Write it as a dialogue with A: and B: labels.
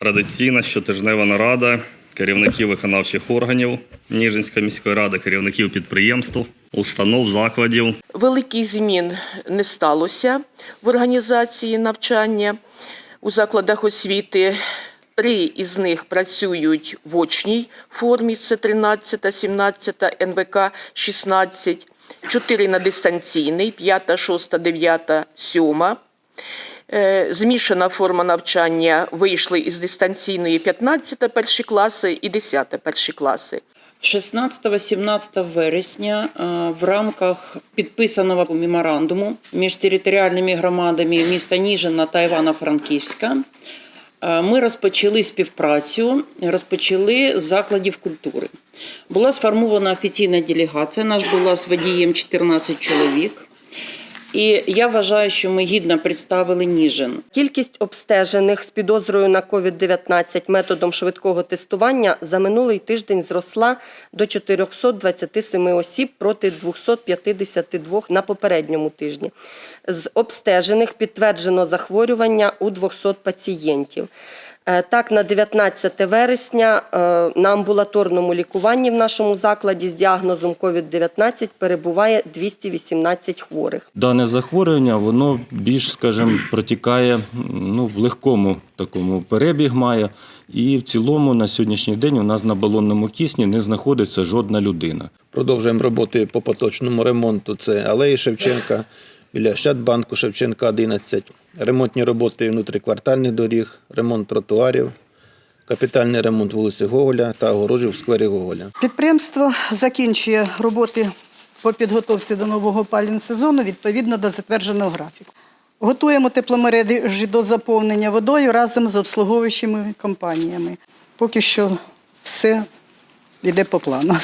A: Традиційна щотижнева нарада керівників виконавчих органів Ніжинської міської ради, керівників підприємств, установ, закладів.
B: Великих змін не сталося в організації навчання у закладах освіти. Три із них працюють в очній формі, це 13, 17, НВК 16, чотири на дистанційний, 5, 6, 9, 7. Е, Змішана форма навчання вийшли із дистанційної 15 перші класи і 10 перші класи.
C: 16-17 вересня е, в рамках підписаного меморандуму між територіальними громадами міста Ніжина та Івано-Франківська е, ми розпочали співпрацю, розпочали закладів культури. Була сформована офіційна делегація, наш була з водієм 14 чоловік. І я вважаю, що ми гідно представили Ніжин.
D: Кількість обстежених з підозрою на COVID-19 методом швидкого тестування за минулий тиждень зросла до 427 осіб проти 252 на попередньому тижні. З обстежених підтверджено захворювання у 200 пацієнтів. Е, Так, на 19 вересня е, на амбулаторному лікуванні в нашому закладі з діагнозом COVID-19 перебуває 218 хворих.
E: Дане захворювання воно більш, скажімо, протікає ну, в легкому такому перебіг має. І в цілому на сьогоднішній день у нас на балонному кисні не знаходиться жодна людина.
F: Продовжуємо роботи по поточному ремонту. Це алеї Шевченка, біля Щадбанку Шевченка 11, ремонтні роботи внутріквартальних доріг, ремонт тротуарів, капітальний ремонт вулиці Гоголя та огорожів в сквері Гоголя.
G: Підприємство закінчує роботи по підготовці до нового опалювального сезону відповідно до затвердженого графіку. Готуємо тепломережі до заповнення водою разом з обслуговуючими компаніями. Поки що все йде по плану.